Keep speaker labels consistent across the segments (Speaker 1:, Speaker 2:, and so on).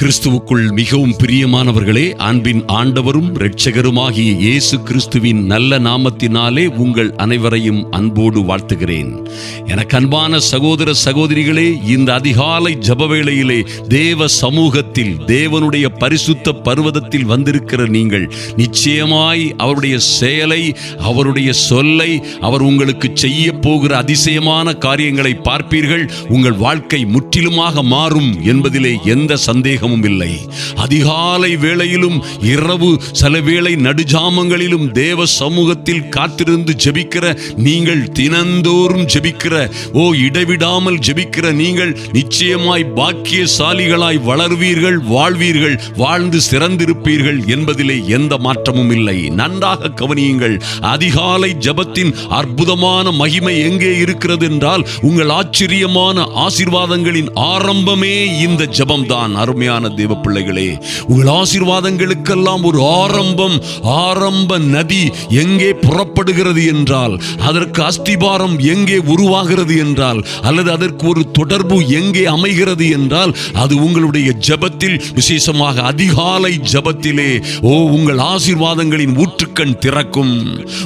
Speaker 1: கிறிஸ்துவுக்குள் மிகவும் பிரியமானவர்களே அன்பின் ஆண்டவரும் இரட்சகருமாகிய இயேசு கிறிஸ்துவின் நல்ல நாமத்தினாலே உங்கள் அனைவரையும் அன்போடு வாழ்த்துகிறேன். எனக்கு அன்பான சகோதர சகோதரிகளே இந்த அதிகாலை ஜபவேளையிலே தேவ சமூகத்தில் தேவனுடைய பரிசுத்த பர்வதத்தில் வந்திருக்கிற நீங்கள் நிச்சயமாய் அவருடைய செயலை அவருடைய சொல்லை அவர் உங்களுக்கு செய்ய போகிற அதிசயமான காரியங்களை பார்ப்பீர்கள். உங்கள் வாழ்க்கை முற்றிலுமாக மாறும் என்பதிலே எந்த சந்தேகம் சந்தேகமும் இல்லை. அதிகாலை வேளையிலும் இரவு சில வேளை நடுஜாமங்களிலும் தேவ சமூகத்தில் காத்திருந்து ஜெபிக்கிற நீங்கள் தினந்தோறும் ஜெபிக்கிற ஓ இடைவிடாமல் ஜெபிக்கிற நீங்கள் நிச்சயமாய் பாக்கியசாலிகளாய் வளர்வீர்கள் வாழ்வீர்கள் வாழ்ந்து சிறந்திருப்பீர்கள் என்பதிலே எந்த மாற்றமும் இல்லை. நன்றாக கவனியுங்கள் அதிகாலை ஜபத்தின் அற்புதமான மகிமை எங்கே இருக்கிறது என்றால் உங்கள் ஆச்சரியமான ஆசீர்வாதங்களின் ஆரம்பமே இந்த ஜபம்தான். அருமையான தேவ பிள்ளைகளே உங்கள் ஆசீர்வாதங்களுக்கெல்லாம் ஒரு ஆரம்பம் ஆரம்ப நதி எங்கே புறப்படுகிறது என்றால் அதற்கு அஸ்திபாரம் எங்கே உருவாகிறது என்றால் அல்லது அதற்கு ஒரு தொடர்பு எங்கே அமைகிறது என்றால் அது உங்களுடைய ஜபத்தில் விசேஷமாக அதிகாலை ஜபத்திலே ஓ உங்கள் ஆசீர்வாதங்களின் ஊற்றுக்கண் திறக்கும்.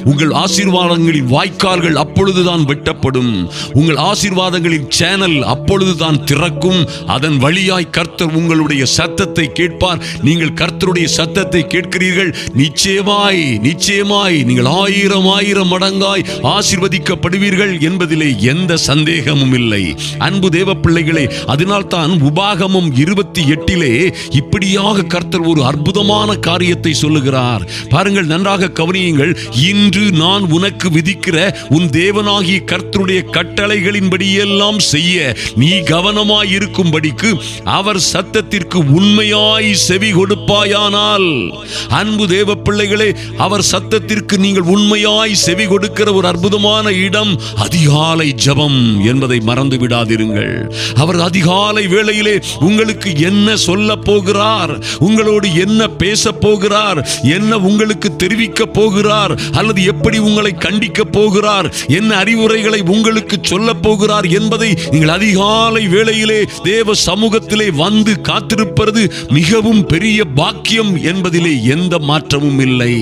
Speaker 1: உங்கள் ஆசீர்வாதங்களின் வாய்க்கால்கள் அப்பொழுதுதான் வெட்டப்படும். உங்கள் ஆசீர்வாதங்களின் சேனல் அப்பொழுதுதான் திறக்கும். அதன் வழியாய் கர்த்தர் உங்களுடைய கர்த்தருடைய சத்தத்தை கேட்பார். நீங்கள் கர்த்தருடைய சத்தத்தை கேட்கிறீர்கள். நிச்சயமாய் நிச்சயமாய் நீங்கள் ஆயிரம் ஆயிரம் மடங்காய் ஆசிர்வதிக்கப்படுவீர்கள் என்பதிலே எந்த சந்தேகமும் இல்லை. அன்பு தேவ பிள்ளைகளே அதனால்தான் உபாகமும் இருபத்தி எட்டிலே இப்படியாக கர்த்தர் ஒரு அற்புதமான காரியத்தை சொல்லுகிறார். பாருங்கள் நன்றாக கவனியுங்கள். இன்று நான் உனக்கு விதிக்கிற உன் தேவனாகிய கர்த்தருடைய கட்டளைகளின்படியெல்லாம் செய்ய நீ கவனமாய் இருக்கும்படிக்கு அவர் சத்தத்திற்கு உண்மையாய் செவி கொடுப்பாயானால் அன்பு தேவ பிள்ளைகளே அவர் சத்தத்திற்கு நீங்கள் உண்மையாய் செவி கொடுக்கிற ஒரு அற்புதமான இடம் அதிகாலை ஜபம் என்பதை மறந்து விடாதிருங்கள். அவர் அதிகாலை வேளையிலே உங்களுக்கு என்ன சொல்ல போகிறார் உங்களோடு என்ன பேச போகிறார் என்ன உங்களுக்கு தெரிவிக்க போகிறார் அல்லது எப்படி உங்களை கண்டிக்க போகிறார் என்ன அறிவுரைகளை உங்களுக்கு சொல்ல போகிறார் என்பதை நீங்கள் அதிகாலை வேளையிலே தேவ சமூகத்திலே வந்து காத்து காத்திருப்பது மிகவும் பெரிய பாக்கியம் என்பதிலே எந்த மாற்றமும் இல்லை.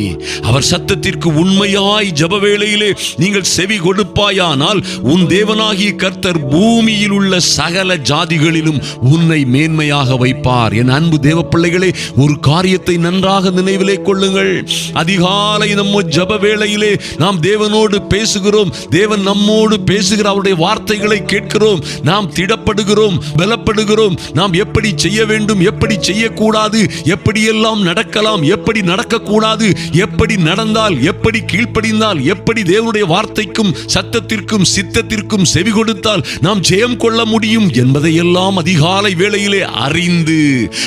Speaker 1: அவர் சத்தத்திற்கு உண்மையாய் ஜப வேளையிலே நீங்கள் செவி கொடுப்பாயானால் உன் தேவனாகிய கர்த்தர் பூமியில் உள்ள சகல ஜாதிகளிலும் உன்னை மேன்மையாக வைப்பார். என் அன்பு தேவ பிள்ளைகளே ஒரு காரியத்தை நன்றாக நினைவிலே கொள்ளுங்கள். அதிகாலை நம்ம ஜப வேளையிலே நாம் தேவனோடு பேசுகிறோம். தேவன் நம்மோடு பேசுகிற அவருடைய வார்த்தைகளை கேட்கிறோம். நாம் திடப்படுகிறோம் பலப்படுகிறோம். நாம் எப்படி செய்ய வேண்டும் வேண்டும். எப்படி செய்யக்கூடாது? எப்படியெல்லாம் நடக்கலாம்? எப்படி நடக்கக்கூடாது? எப்படி நடந்தால்? எப்படி கீழ்ப்படிந்தால்? எப்படி தேவனுடைய வார்த்தைக்கும் சத்தத்திற்கும் சித்தத்திற்கும் செவி கொடுத்தால் நாம் ஜெயம் கொள்ள முடியும் என்பதையெல்லாம் அதிகாலை வேளையிலே அறிந்து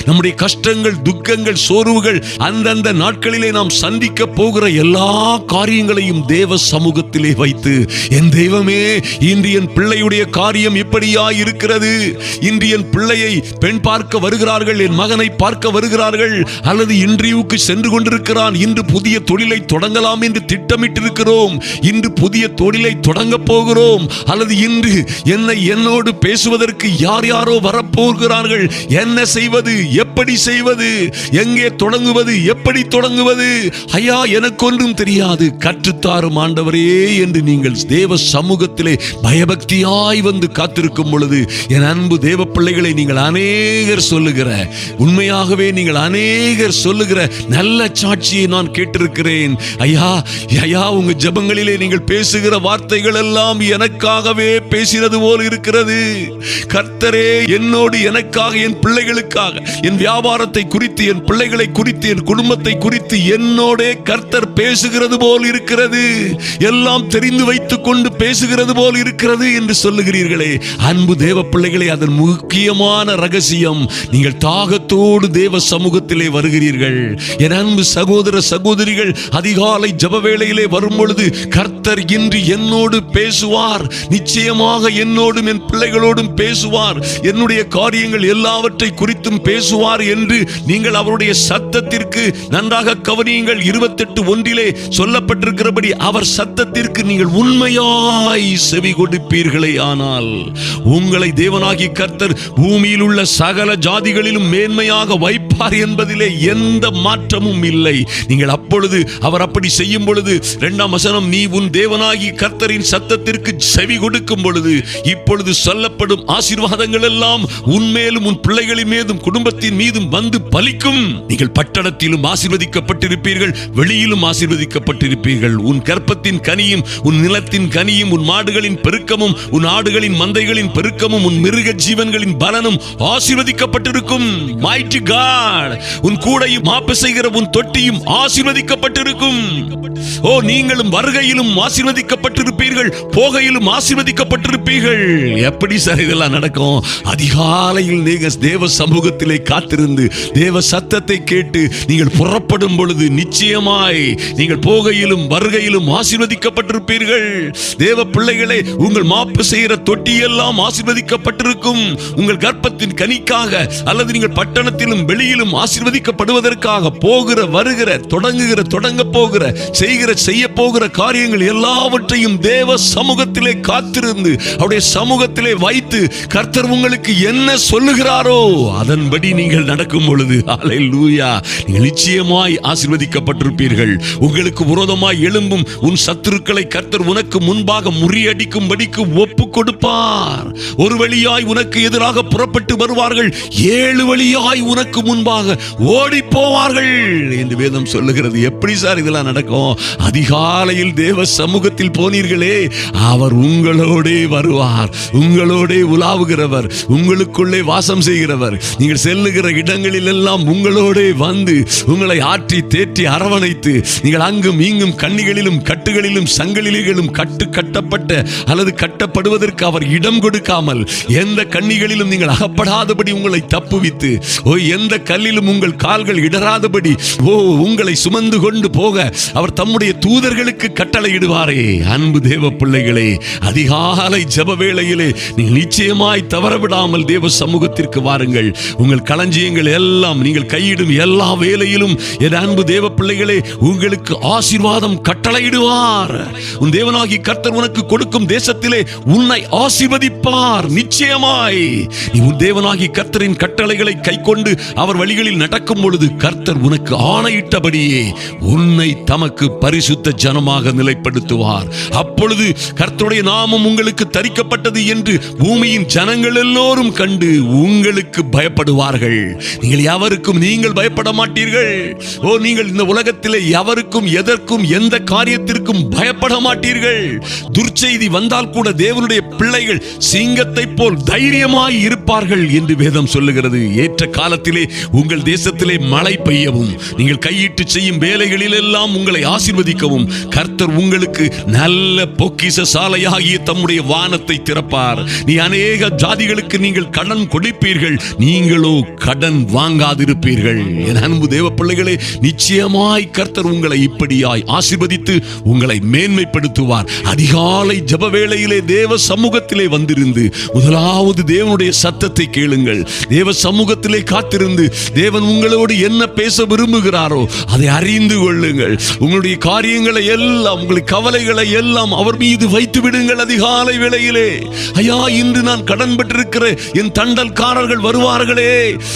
Speaker 1: நம்முடைய கஷ்டங்கள் துக்கங்கள் சோர்வுகள் அந்தந்த நாட்களிலே நாம் சந்திக்க போகிற எல்லா காரியங்களையும் தேவ சமூகத்திலே வைத்து என் தெய்வமே இன்று என் பிள்ளையுடைய காரியம் இப்படியா இருக்கிறது இன்று என் பிள்ளையை பெண் பார்க்க வருகிற வருகிறார்கள் என் மகனை பார்க்க வருகிறார்கள் அல்லது இன்றியுக்கு சென்று கொண்டிருக்கிறான். இன்று புதிய தொழிலை தொடங்கலாம் என்று திட்டமிட்டிருக்கிறோம். இன்று புதிய தொழிலை தொடங்க போகிறோம். அல்லது இன்று என்னை என்னோடு பேசுவதற்கு யார் யாரோ வரப்போகிறார்கள். என்ன செய்வது எப்படி செய்வது எங்கே தொடங்குவது எப்படி தொடங்குவது. ஐயா எனக்கு ஒன்றும் தெரியாது. கற்றுத்தாரும் ஆண்டவரே என்று நீங்கள் தேவ சமூகத்திலே பயபக்தியாய் வந்து காத்திருக்கும் பொழுது என் அன்பு தேவ பிள்ளைகளை நீங்கள் அநேகர் சொல்லுகிற உண்மையாகவே நீங்கள் அநேகர் சொல்லுகிற நல்ல சாட்சியை நான் கேட்டிருக்கிறேன். ஐயா ஐயா உங்க ஜபங்களிலே நீங்கள் பேசுகிற வார்த்தைகள் எல்லாம் எனக்காகவே பேசினது போல் இருக்கிறது. கர்த்தரே என்னோடு எனக்காக என் பிள்ளைகளுக்காக என் வியாபாரத்தை குறித்து என் பிள்ளைகளை குறித்து என் குடும்பத்தை குறித்து என்னோட கர்த்தர் பேசுகிறது போல் இருக்கிறது. எல்லாம் தெரிந்து வைத்துக் கொண்டு பேசுகிறது போல் இருக்கிறது என்று சொல்லுகிறீர்களே. அன்பு தேவ பிள்ளைகளை அதன் முக்கியமான ரகசியம் நீங்கள் தாகத்தோடு தேவ சமூகத்திலே வருகிறீர்கள். என் அன்பு சகோதர சகோதரிகள் அதிகாலை ஜப வேளையிலே வரும் பொழுது கர்த்தர் இன்று என்னோடு பேசுவார். நிச்சயமாக என்னோடும் என் பிள்ளைகளோடும் பேசுவார். என்னுடைய காரியங்கள் எல்லாவற்றை குறித்தும் பேசுவார் என்று நீங்கள் அவருடைய சத்தத்திற்கு நன்றாக கவனியுங்கள். இருபத்தெட்டு ஒன்று ஒன்றிலே சொல்லப்பட்டிருக்கிறபடி அவர் சத்தத்திற்கு நீங்கள் உண்மையாய் செவி கொடுப்பீர்களே. ஆனால் உங்களை தேவனாகி கர்த்தர் பூமியில் உள்ள சகல ஜாதிகளிலும் மேன்மையாக கொடுப்பார் என்பதிலே எந்த மாற்றமும் இல்லை. நீங்கள் அப்பொழுது அவர் அப்படி செய்யும் பொழுது இரண்டாம் வசனம் நீ உன் தேவனாகி கர்த்தரின் சத்தத்திற்கு செவி கொடுக்கும் பொழுது இப்பொழுது சொல்லப்படும் ஆசீர்வாதங்கள் எல்லாம் உன்மேலும் உன் பிள்ளைகளின் மீதும் குடும்பத்தின் மீதும் வந்து பலிக்கும். நீங்கள் பட்டணத்திலும் ஆசீர்வதிக்கப்பட்டிருப்பீர்கள் வெளியிலும் ஆசீர்வதிக்கப்பட்டிருப்பீர்கள். உன் கற்பத்தின் கனியும் உன் நிலத்தின் கனியும் உன் மாடுகளின் பெருக்கமும் உன் ஆடுகளின் மந்தைகளின் பெருக்கமும் உன் மிருக ஜீவன்களின் பலனும் ஆசீர்வதிக்கப்பட்டிருக்கும். Mighty God உன் கூடையும் மாப்பு செய்கிற உன் தொட்டியும் ஆசீர்வதிக்கப்பட்டிருக்கும். ஓ நீங்களும் வருகையிலும் ஆசீர்வதிக்கப்பட்டிருப்பீர்கள் போகையிலும் ஆசீர்வதிக்கப்பட்டிருப்பீர்கள். எப்படி சார் இதெல்லாம் நடக்கும்? அதிகாலையில் நீங்க தேவ சமூகத்திலே காத்திருந்து தேவ சத்தத்தை கேட்டு நீங்கள் புறப்படும் பொழுது நிச்சயமாய் நீங்கள் போகையிலும் வருகையிலும் ஆசீர்வதிக்கப்பட்டிருப்பீர்கள். தேவ பிள்ளைகளை உங்கள் மாப்பு செய்கிற தொட்டியெல்லாம் ஆசீர்வதிக்கப்பட்டிருக்கும். உங்கள் கர்ப்பத்தின் கனிக்காக அல்லது நீங்கள் பட்டணத்திலும் வெளியிலும் ஆசீர்வதிக்கப்படுவதற்காக போகிற வருகிற தொடங்குகிற தொடங்க போகிற செய்கிற செய்ய போகிற காரியங்கள் எல்லாவற்றையும் தேவ சமூகத்திலே காத்திருந்து அவருடைய சமூகத்திலே வைத்து கர்த்தர் உங்களுக்கு என்ன சொல்லுகிறாரோ அதன்படி நீங்கள் நடக்கும் பொழுது ஹalleluya நீங்கள் நிச்சயமாய் ஆசீர்வதிக்கப்பட்டிருப்பீர்கள். உங்களுக்கு விரோதமாய் எழும்பும் உன் சத்துருக்களை கர்த்தர் உனக்கு முன்பாக முறியடிக்கும்படிக்கு ஒப்பு கொடுப்பார். ஒரு வழியாய் உனக்கு எதிராக புறப்பட்டு வருவார்கள் ஏழு வழியாய் உனக்கு முன் முன்பாக ஓடி போவார்கள் என்று வேதம் சொல்லுகிறது. எப்படி சார் இதெல்லாம் நடக்கும்? அதிகாலையில் தேவ சமூகத்தில் போனீர்களே அவர் உங்களோடே வருவார். உங்களோடே உலாவுகிறவர். உங்களுக்குள்ளே வாசம் செய்கிறவர். நீங்கள் செல்லுகிற இடங்களில் எல்லாம் உங்களோடே வந்து உங்களை ஆற்றி தேற்றி அரவணைத்து நீங்கள் அங்கும் இங்கும் கண்ணிகளிலும் கட்டுகளிலும் சங்கிலிகளிலும் கட்டு கட்டப்பட்ட அல்லது கட்டப்படுவதற்கு அவர் இடம் கொடுக்காமல் எந்த கண்ணிகளிலும் நீங்கள் அகப்படாதபடி உங்களை தப்புவித்து எந்த கல்லிலும் உங்கள் கால்கள் இடராதபடி ஓ உங்களை சுமந்து கொண்டு போக அவர் தம்முடைய தூதர்களுக்கு கட்டளையிடுவாரே. அன்பு தேவ பிள்ளைகளே அதிகாலை ஜப வேளையிலே நீங்கள் நிச்சயமாய் தவறவிடாமல் தேவ சமூகத்திற்கு வாருங்கள். உங்கள் களஞ்சியங்கள் எல்லாம் நீங்கள் கையிடும் எல்லா வேலையிலும் என் அன்பு தேவ பிள்ளைகளே உங்களுக்கு ஆசீர்வாதம் கட்டளையிடுவார். உன் தேவனாகி கர்த்தர் உனக்கு கொடுக்கும் தேசத்திலே உன்னை ஆசீர்வதிப்பார். நிச்சயமாய் நீ உன் தேவனாகி கர்த்தரின் கட்டளைகளை கை கொண்டு அவர் வழிகளில் நடக்கும் பொழுது கர்த்தர் உனக்கு ஆணையிட்டபடியே உன்னை தமக்கு பரிசுத்த ஜனமாக நிலைப்படுத்துவார். அப்பொழுது கர்த்தருடைய நாமம் உங்களுக்கு தரிக்கப்பட்டது என்று பூமியின் ஜனங்கள் எல்லோரும் கண்டு உங்களுக்கு பயப்படுவார்கள். நீங்கள் எவருக்கும் நீங்கள் பயப்பட மாட்டீர்கள். ஓ நீங்கள் இந்த உலகத்திலே எவருக்கும் எதற்கும் எந்த காரியத்திற்கும் பயப்பட மாட்டீர்கள். துர்ச்செய்தி வந்தால் கூட தேவனுடைய பிள்ளைகள் சிங்கத்தை போல் தைரியமாய் இரு இருப்பார்கள் என்று வேதம் சொல்லுகிறது. ஏற்ற காலத்திலே உங்கள் தேசத்திலே மழை பெய்யவும் நீங்கள் கையிட்டு செய்யும் வேலைகளில் எல்லாம் உங்களை ஆசிர்வதிக்கவும் கர்த்தர் உங்களுக்கு நல்ல பொக்கிஷ சாலையாகிய தம்முடைய வானத்தை திறப்பார். நீ அநேக ஜாதிகளுக்கு நீங்கள் கடன் கொடுப்பீர்கள் நீங்களோ கடன் வாங்காதிருப்பீர்கள். என் அன்பு தேவ பிள்ளைகளே நிச்சயமாய் கர்த்தர் உங்களை இப்படியாய் ஆசிர்வதித்து உங்களை மேன்மைப்படுத்துவார். அதிகாலை ஜப வேளையிலே தேவ சமூகத்திலே வந்திருந்து முதலாவது தேவனுடைய சத் சத்தத்தை கேளுங்கள். தேவ சமூகத்திலே காத்திருந்து தேவன் உங்களோடு என்ன பேச விரும்புகிறாரோ அதை அறிந்து கொள்ளுங்கள். உங்களுடைய காரியங்களை எல்லாம் உங்களுடைய கவலைகளை எல்லாம் அவர் மீது வைத்து விடுங்கள் அதிகாலை வேளையிலே. ஐயா இன்று நான் கடன் பெற்றிருக்கிற என் தண்டல்காரர்கள் வருவார்களே.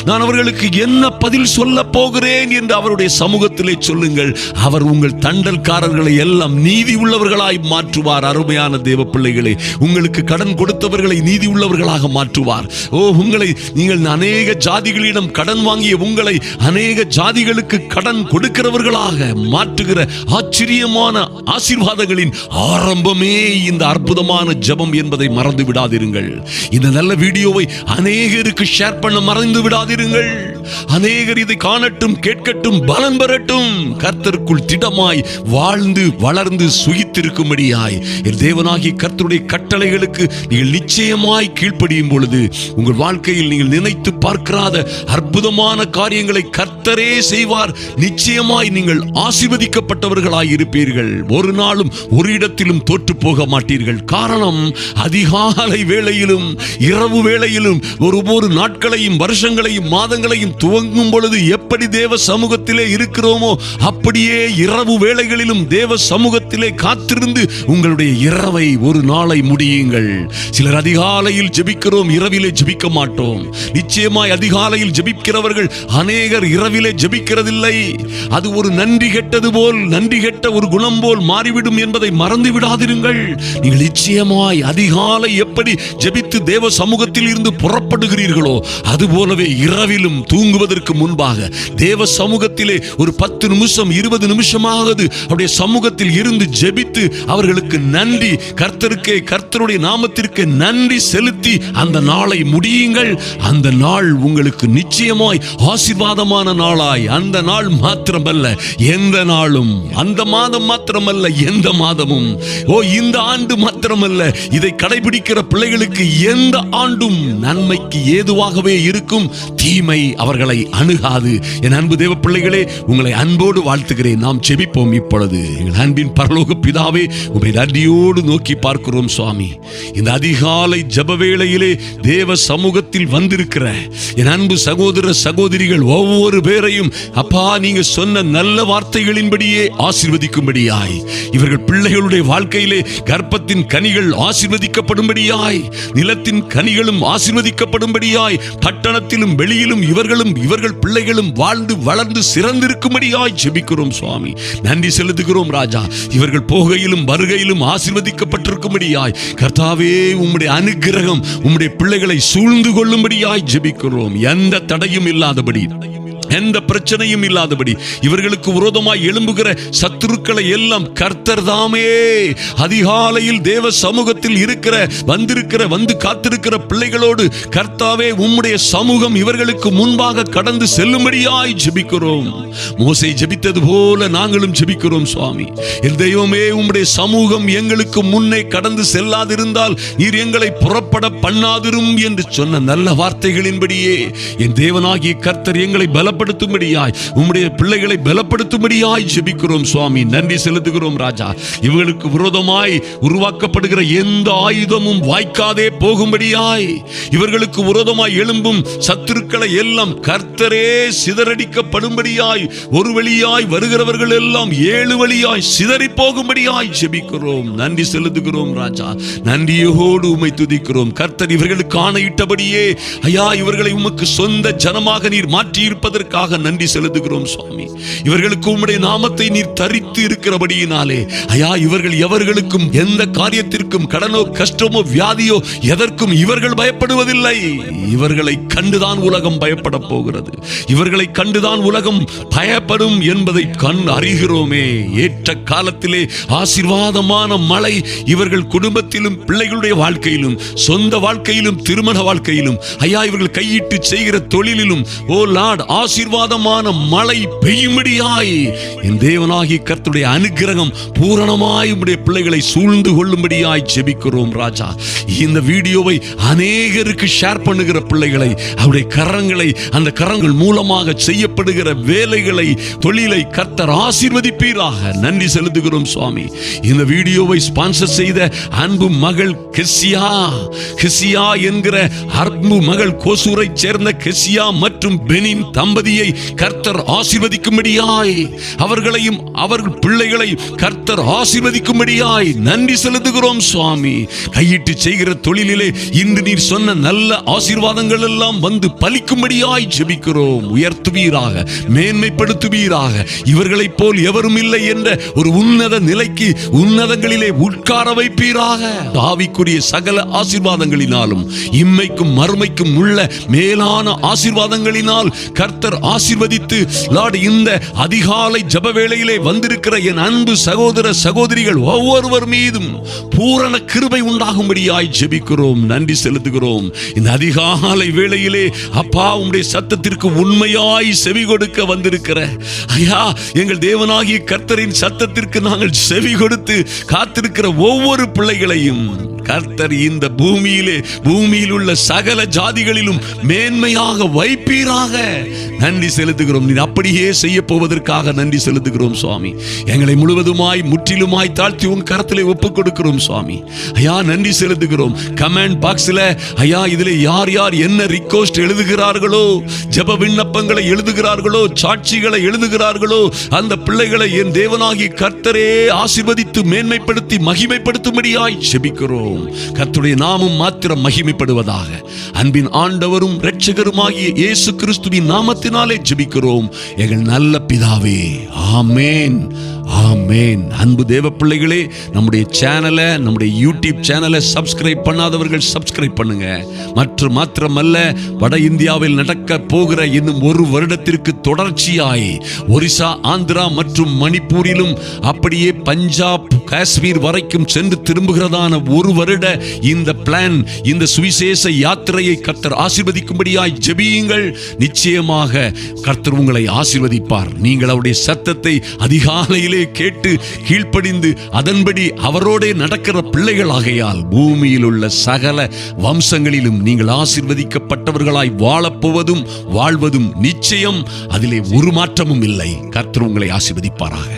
Speaker 1: நான் அவர்களுக்கு என்ன பதில் சொல்ல போகிறேன் என்று அவருடைய சமூகத்திலே சொல்லுங்கள். அவர் உங்கள் தண்டல்காரர்களை எல்லாம் நீதி உள்ளவர்களாய் மாற்றுவார். அருமையான தேவ பிள்ளைகளே உங்களுக்கு கடன் கொடுத்தவர்களை நீதி உள்ளவர்களாக மாற்றுவார். ஓ உங்களை நீங்கள் அநேக ஜாதிகளிடம் கடன் வாங்கிய உங்களை அநேக ஜாதிகளுக்கு கடன் கொடுக்கிறவர்களாக மாற்றுகிற ஆச்சரியமான ஆசீர்வாதங்களின் ஆரம்பமே இந்த அற்புதமான ஜெபம் என்பதை மறந்து விடாதிருங்கள். இந்த நல்ல வீடியோவை அநேகருக்கு ஷேர் பண்ண மறந்து விடாதிருங்கள். அநேகர் இதை காணட்டும் கேட்கட்டும் பலன் பெறட்டும். கர்த்தருக்குள் திடமாய் வாழ்ந்து வளர்ந்து சுகித்திருக்கும்படியாய். என் தேவனாகிய கர்த்தருடைய கட்டளைகளுக்கு நீங்கள் நிச்சயமாய் கீழ்ப்படியும் பொழுது உங்கள் வாழ்க்கையில் நீங்கள் நினைத்து பார்க்கிறாத அற்புதமான காரியங்களை கர்த்தரே செய்வார். நிச்சயமாய் நீங்கள் ஆசிர்வதிக்கப்பட்டவர்களாய் இருப்பீர்கள். ஒரு நாளும் ஒரு இடத்திலும் தோற்று போக மாட்டீர்கள். காரணம் அதிகாலை வேளையிலும் இரவு வேளையிலும் ஒரு ஒரு நாட்களையும் வருஷங்களையும் மாதங்களையும் துவங்கும் பொழுது எப்படி தேவ சமூகத்திலே இருக்கிறோமோ அப்படியே இரவு வேளைகளிலும் தேவ சமூகத்திலே காத்திருந்து உங்களுடைய இரவை ஒரு நாளை முடியுங்கள். சிலர் அதிகாலையில் ஜெபிக்கிறோம் இரவிலே ஜெபிக்க மாட்டோம். நிச்சயமாய் அதிகாலையில் ஜெபிக்கிறவர்கள் அநேகர் இரவிலே ஜெபிக்கிறதில்லை. அது ஒரு நன்றி கெட்டது போல் நன்றி கெட்ட ஒரு குணம் போல் மாறிவிடும் என்பதை மறந்து விடாதிருங்கள். நீங்கள் நிச்சயமாய் அதிகாலை எப்படி ஜெபித்து தேவ சமூகத்தில் இருந்து புறப்படுகிறீர்களோ அதுபோலவே இரவிலும் தூங்குவதற்கு முன்பாக தேவ சமூகத்திலே ஒரு பத்து நிமிஷம் இருபது நிமிஷமாவது அவருடைய சமூகத்தில் இருந்து ஜெபித்து அவர்களுக்கு நன்றி. கர்த்தருக்கே கர்த்தருடைய நாமத்திற்கு நன்றி செலுத்தி அந்த நாளை முடியுங்கள். அந்த நாள் உங்களுக்கு நிச்சயமாய் ஆசீர்வாதமான நாளாய். அந்த நாள் மாத்திரமல்ல எந்த நாளும். அந்த மாதம் மாத்திரமல்ல எந்த மாதமும். ஓ இந்த ஆண்டு மாத்திரமல்ல இதை கடைபிடிக்கிற பிள்ளைகளுக்கு எந்த ஆண்டும் நன்மைக்கு ஏதுவாகவே இருக்கும். தீமை அவர் அவர்களை அணுகாது. என் அன்பு தேவ பிள்ளைகளே உங்களை அன்போடு வாழ்த்துகிறேன். நாம் செபிப்போம் இப்பொழுது. எங்கள் அன்பின் பரலோக பிதாவே உங்களை நன்றியோடு நோக்கி பார்க்கிறோம் சுவாமி. இந்த அதிகாலை ஜப வேளையிலே தேவ சமூகத்தில் வந்திருக்கிற என் அன்பு சகோதர சகோதரிகள் ஒவ்வொரு பேரையும் அப்பா நீங்க சொன்ன நல்ல வார்த்தைகளின்படியே ஆசிர்வதிக்கும்படியாய். இவர்கள் பிள்ளைகளுடைய வாழ்க்கையிலே கர்ப்பத்தின் கனிகள் ஆசிர்வதிக்கப்படும்படியாய் நிலத்தின் கனிகளும் ஆசிர்வதிக்கப்படும்படியாய் பட்டணத்திலும் வெளியிலும் இவர்கள் இவர்களும் இவர்கள் பிள்ளைகளும் வாழ்ந்து வளர்ந்து சிறந்திருக்கும்படியாய் ஜெபிக்கிறோம் சுவாமி. நன்றி செலுத்துகிறோம் ராஜா. இவர்கள் போகையிலும் வருகையிலும் ஆசிர்வதிக்கப்பட்டிருக்கும்படியாய் கர்த்தாவே உம்முடைய அனுக்கிரகம் உம்முடைய பிள்ளைகளை சூழ்ந்து கொள்ளும்படியாய் ஜெபிக்கிறோம். எந்த தடையும் இல்லாதபடி. எந்த பிரச்சனையும் இல்லாதபடி இவர்களுக்கு விரோதமாய் எழும்புகிற சத்துருக்களை எல்லாம் கர்த்தர் தாமே. அதிகாலையில் தேவ சமூகத்தில் இருக்கிற வந்திருக்கிற வந்து காத்திருக்கிற பிள்ளைகளோடு கர்த்தாவே உம்முடைய சமூகம் இவர்களுக்கு முன்பாக கடந்து செல்லும்படியாய் ஜெபிக்கிறோம். மோசை ஜெபித்தது போல நாங்களும் ஜெபிக்கிறோம் சுவாமி. என் தெய்வமே உம்முடைய சமூகம் எங்களுக்கு முன்னே கடந்து செல்லாதிருந்தால் நீர் எங்களை புறப்பட பண்ணாதிரும் என்று சொன்ன நல்ல வார்த்தைகளின்படியே என் தேவனாகிய கர்த்தர் எங்களை பலப்படுத்தும்படியாய் உம்முடைய பிள்ளைகளை பலப்படுத்தும்படியாய் ஜெபிக்கிறோம் சுவாமி. நன்றி செலுத்துகிறோம் ராஜா. இவர்களுக்கு விரோதமாய் உருவாக்கப்படுகிற எந்த ஆயுதமும் வாய்க்காதே போகும்படியாய் இவர்களுக்கு விரோதமாய் எழும்பும் சத்துருக்களை எல்லாம் கர்த்தரே சிதறடிக்கப்படும்படியாய் ஒரு வழியாய் வருகிறவர்கள் எல்லாம் ஏழு வழியாய் சிதறி போகும்படியாய் ஜெபிக்கிறோம். நன்றி செலுத்துகிறோம் ராஜா. நன்றியோடு உமை துதிக்கிறோம். கர்த்தர் இவர்களுக்கு ஆணையிட்டபடியே ஐயா இவர்களை உமக்கு சொந்த ஜனமாக நீர் மாற்றியிருப்பதற்கு இதற்காக நன்றி செலுத்துகிறோம் சுவாமி. இவர்களுக்கு உம்முடைய நாமத்தை நீர் தரித்து இருக்கிறபடியினாலே ஐயா இவர்கள் எவர்களுக்கும் எந்த காரியத்திற்கும் கடனோ கஷ்டமோ வியாதியோ எதற்கும் இவர்கள் பயப்படுவதில்லை. இவர்களை கண்டுதான் உலகம் பயப்பட போகிறது. இவர்களை கண்டுதான் உலகம் பயப்படும் என்பதை கண் அறிகிறோமே. ஏற்ற காலத்திலே ஆசிர்வாதமான மழை இவர்கள் குடும்பத்திலும் பிள்ளைகளுடைய வாழ்க்கையிலும் சொந்த வாழ்க்கையிலும் திருமண வாழ்க்கையிலும் ஐயா இவர்கள் கையிட்டு செய்கிற தொழிலிலும் ஓ லார்ட் ஆசி ஆசீர்வாதமான மழை பெய்யும்படியாய் என் தேவனாகி கர்த்தருடைய அனுகிரகம் பூரணமாய் உடைய பிள்ளைகளை சூழ்ந்து கொள்ளும்படியாய் ஜெபிக்கிறோம் ராஜா. இந்த வீடியோவை அநேகருக்கு ஷேர் பண்ணுகிற பிள்ளைகளை அவருடைய கரங்களை அந்த கரங்கள் மூலமாக செய்யப்படுகிற வேலைகளை தொழிலை கர்த்தர் ஆசீர்வதிப்பீராக. நன்றி செலுத்துகிறோம் சுவாமி. இந்த வீடியோவை ஸ்பான்சர் செய்த அன்பு மகள் கெசியா கெசியா என்கிற அன்பு மகள் கோசூரை சேர்ந்த கெசியா மற்றும் பெனின் தம்பதி சந்ததியை கர்த்தர் ஆசீர்வதிக்கும்படியாய். அவர்களையும் அவர்கள் பிள்ளைகளை கர்த்தர் ஆசீர்வதிக்கும்படியாய் நன்றி செலுத்துகிறோம் சுவாமி. கையிட்டு செய்கிற தொழிலிலே இன்று நீர் சொன்ன நல்ல ஆசீர்வாதங்கள் எல்லாம் வந்து பலிக்கும்படியாய் ஜெபிக்கிறோம். உயர்த்துவீராக மேன்மைப்படுத்துவீராக. இவர்களைப் போல் எவரும் இல்லை என்ற ஒரு உன்னத நிலைக்கு உன்னதங்களிலே உட்கார வைப்பீராக. ஆவிக்குரிய சகல ஆசீர்வாதங்களினாலும் இம்மைக்கும் மறுமைக்கும் உள்ள மேலான ஆசீர்வாதங்களினால் கர்த்தர் ஆசிர்வதித்து லார்டு இந்த அதிகாலை ஜப வேளையிலே வந்திருக்கிற என் அன்பு சகோதர சகோதரிகள் ஒவ்வொருவர் மீதும் பூரண கிருபை உண்டாகும்படியாய் ஜெபிக்கிறோம் நன்றி செலுத்துகிறோம். இந்த அதிகாலை வேளையிலே அப்பா உம்முடைய சத்தத்திற்கு உண்மையாய் செவி கொடுக்க வந்திருக்கிற. ஐயா எங்கள் தேவனாகிய கர்த்தரின் சத்தத்திற்கு நாங்கள் செவி கொடுத்து காத்திருக்கிற ஒவ்வொரு பிள்ளைகளையும் கர்த்தர் இந்த பூமியிலே பூமியில் உள்ள சகல ஜாதிகளிலும் மேன்மையாக வைப்பீராக. நன்றி செலுத்துகிறோம். நீ அப்படியே செய்ய போவதற்காக நன்றி செலுத்துகிறோம் சுவாமி. எங்களை முழுவதுமாய் முற்றிலுமாய் தாழ்த்தி உன் கரத்திலே ஒப்புக் கொடுக்கிறோம் சுவாமி. ஐயா நன்றி செலுத்துகிறோம். கமெண்ட் பாக்ஸ்ல ஐயா இதில் யார் யார் என்ன ரிக்வஸ்ட் எழுதுகிறார்களோ ஜெப விண்ணப்பங்களை எழுதுகிறார்களோ சாட்சிகளை எழுதுகிறார்களோ அந்த பிள்ளைகளை என் தேவனாகி கர்த்தரே ஆசிர்வதித்து மேன்மைப்படுத்தி மகிமைப்படுத்தும்படியாய் செபிக்கிறோம். கர்த்தருடைய நாமம் மாத்திரம் மகிமைப்படுவதாக. அன்பின் ஆண்டவரும் இரட்சகருமாகிய இயேசு கிறிஸ்துவின் நாமத்தினாலே ஜெபிக்கிறோம். எங்கள் நல்ல பிதாவே ஆமேன். ஆமேன். அன்பு தேவ பிள்ளைகளே நம்முடைய சேனலை நம்முடைய யூடியூப் சேனலை சப்ஸ்கிரைப் பண்ணாதவர்கள் சப்ஸ்கிரைப் பண்ணுங்க. மற்றும் மாத்திரமல்ல வட இந்தியாவில் நடக்க போகிற இன்னும் ஒரு வருடத்திற்கு தொடர்ச்சியாய் ஒரிசா ஆந்திரா மற்றும் மணிப்பூரிலும் அப்படியே பஞ்சாப் காஷ்மீர் வரைக்கும் சென்று திரும்புகிறதான ஒரு வருட இந்த பிளான் இந்த சுவிசேஷ யாத்திரையை கர்த்தர் ஆசிர்வதிக்கும்படியாய் ஜெபியுங்கள். நிச்சயமாக கர்த்தர் உங்களை ஆசிர்வதிப்பார். நீங்கள் அவருடைய சத்தத்தை அதிகாலையிலே கேட்டு கீழ்ப்படிந்து அதன்படி அவரோடே நடக்கிற பிள்ளைகளாகையால் பூமியில் உள்ள சகல வம்சங்களிலும் நீங்கள் ஆசீர்வதிக்கப்பட்டவர்களாய் வாழப்போவதும் வாழ்வதும் நிச்சயம். அதிலே ஒரு மாற்றமும் இல்லை. கர்த்தர் உங்களை ஆசிர்வதிப்பாராக.